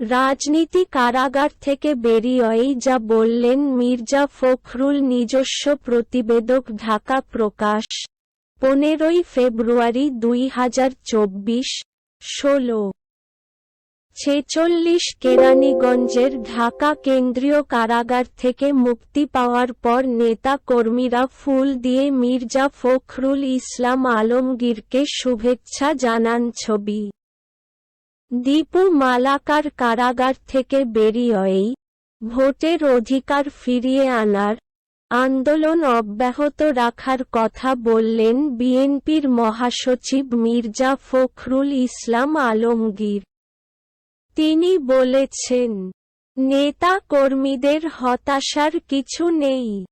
রাজনীতি কারাগার থেকে বেরিয়েই যা বললেন মির্জা ফখরুল নিজস্ব প্রতিবেদক ঢাকা প্রকাশ, পনেরোই ফেব্রুয়ারি দুই হাজার চব্বিশ, ষোলো। ছেচল্লিশ কেরানীগঞ্জের ঢাকা কেন্দ্রীয় কারাগার থেকে মুক্তি পাওয়ার পর নেতা কর্মীরা ফুল দিয়ে মির্জা ফখরুল ইসলাম আলমগীরকে শুভেচ্ছা জানান ছবি। দীপু মালাকার কারাগার থেকে বেরিয়েই ভোটের অধিকার ফিরিয়ে আনার আন্দোলন অব্যাহত রাখার কথা বললেন বিএনপির মহাসচিব মির্জা ফখরুল ইসলাম আলমগীর। তিনি বলেছেন, নেতা কর্মীদের হতাশার কিছু নেই।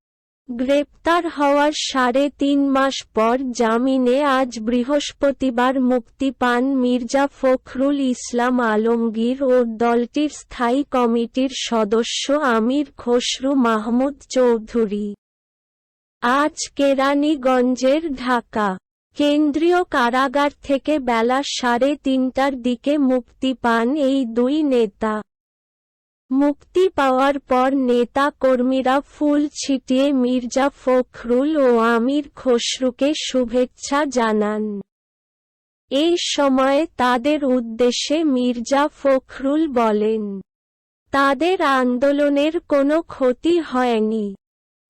গ্রেপ্তার হওয়ার সাড়ে তিন মাস পর জামিনে আজ বৃহস্পতিবার মুক্তি পান মির্জা ফখরুল ইসলাম আলমগীর ও দলটির স্থায়ী কমিটির সদস্য আমির খসরু মাহমুদ চৌধুরী। আজ কেরানীগঞ্জের ঢাকা, কেন্দ্রীয় কারাগার থেকে বেলা সাড়ে তিনটার দিকে মুক্তি পান এই দুই নেতা। মুক্তি পাওয়ার পর নেতা কর্মীরা ফুল ছিটিয়ে মির্জা ফখরুল ও আমির খসরুকে শুভেচ্ছা জানান। এই সময়ে তাদের উদ্দেশ্যে মির্জা ফখরুল বলেন, তাদের আন্দোলনের কোনো ক্ষতি হয়নি।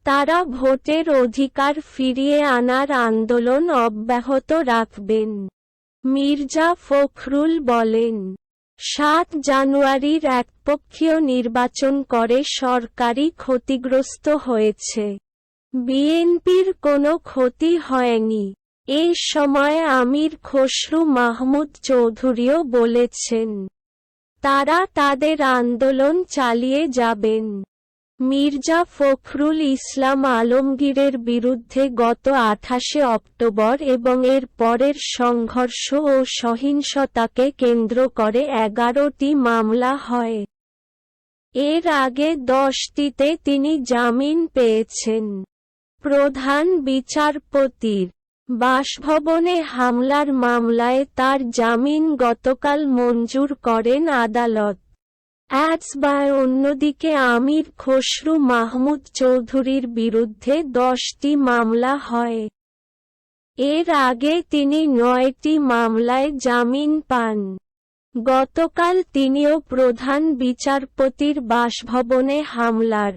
তারা ভোটের অধিকার ফিরিয়ে আনার আন্দোলন অব্যাহত রাখবেন। মির্জা ফখরুল বলেন সাত জানুয়ারির একপক্ষীয় নির্বাচন করে সরকারি ক্ষতিগ্রস্ত হয়েছে। বিএনপির কোনো ক্ষতি হয়নি। এ সময় আমির খসরু মাহমুদ চৌধুরীও বলেছেন, তারা তাদের আন্দোলন চালিয়ে যাবেন। মির্জা ফখরুল ইসলাম আলমগীরের বিরুদ্ধে গত আঠাশে অক্টোবর এবং এর পরের সংঘর্ষ ও সহিংসতাকে কেন্দ্র করে এগারোটি মামলা হয়। এর আগে দশটিতে তিনি জামিন পেয়েছেন। প্রধান বিচারপতির বাসভবনে হামলার মামলায় তার জামিন গতকাল মঞ্জুর করেন আদালত। অ্যাডসবায় অন্যদিকে আমির খসরু মাহমুদ চৌধুরীর বিরুদ্ধে দশটি মামলা হয়। এর আগে তিনি নয়টি মামলায় জামিন পান। গতকাল তিনিও প্রধান বিচারপতির বাসভবনে হামলার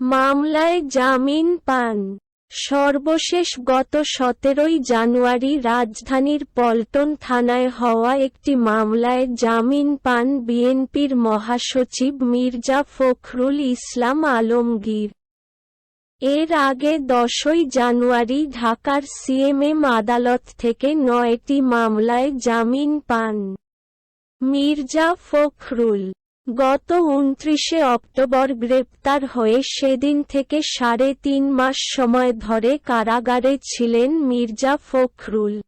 মামলায় জামিন পান। সর্বশেষ গত সতেরোই জানুয়ারি রাজধানীর পল্টন থানায় হওয়া একটি মামলায় জামিন পান বিএনপির মহাসচিব মির্জা ফখরুল ইসলাম আলমগীর। এর আগে দশই জানুয়ারি ঢাকার সিএমএম আদালত থেকে নয়টি মামলায় জামিন পান। মির্জা ফখরুল গত উনত্রিশে অক্টোবর গ্রেপ্তার হয়ে সেদিন থেকে সাড়ে তিন মাস সময় ধরে কারাগারে ছিলেন মির্জা ফখরুল।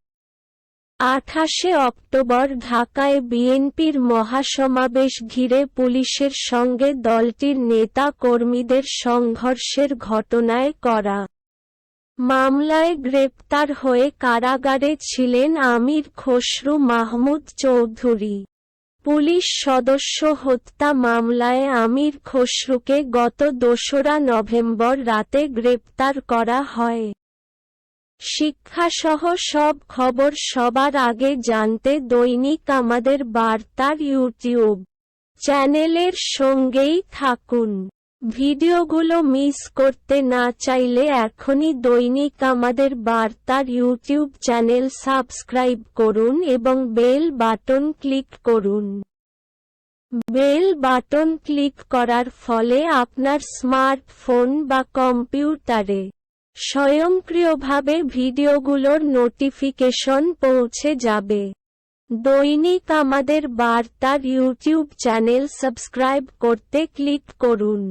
আঠাশে অক্টোবর ঢাকায় বিএনপির মহাসমাবেশ ঘিরে পুলিশের সঙ্গে দলটির নেতা কর্মীদের সংঘর্ষের ঘটনায় করা মামলায় গ্রেপ্তার হয়ে কারাগারে ছিলেন আমির খসরু মাহমুদ চৌধুরী। পুলিশ সদস্য হত্যা মামলায় আমির খসরুকে গত দোসরা নভেম্বর রাতে গ্রেপ্তার করা হয়। শিক্ষাসহ সব খবর সবার আগে জানতে দৈনিক আমাদের বার্তার ইউটিউব চ্যানেলের সঙ্গেই থাকুন। ভিডিওগুলো মিস করতে না চাইলে এখনই দৈনিক আমাদের বার্তার ইউটিউব চ্যানেল সাবস্ক্রাইব করুন এবং বেল বাটন ক্লিক করুন। বেল বাটন ক্লিক করার ফলে আপনার স্মার্টফোন বা কম্পিউটারে স্বয়ংক্রিয়ভাবে ভিডিওগুলোর নোটিফিকেশন পৌঁছে যাবে। দৈনিক আমাদের বার্তার ইউটিউব চ্যানেল সাবস্ক্রাইব করতে ক্লিক করুন।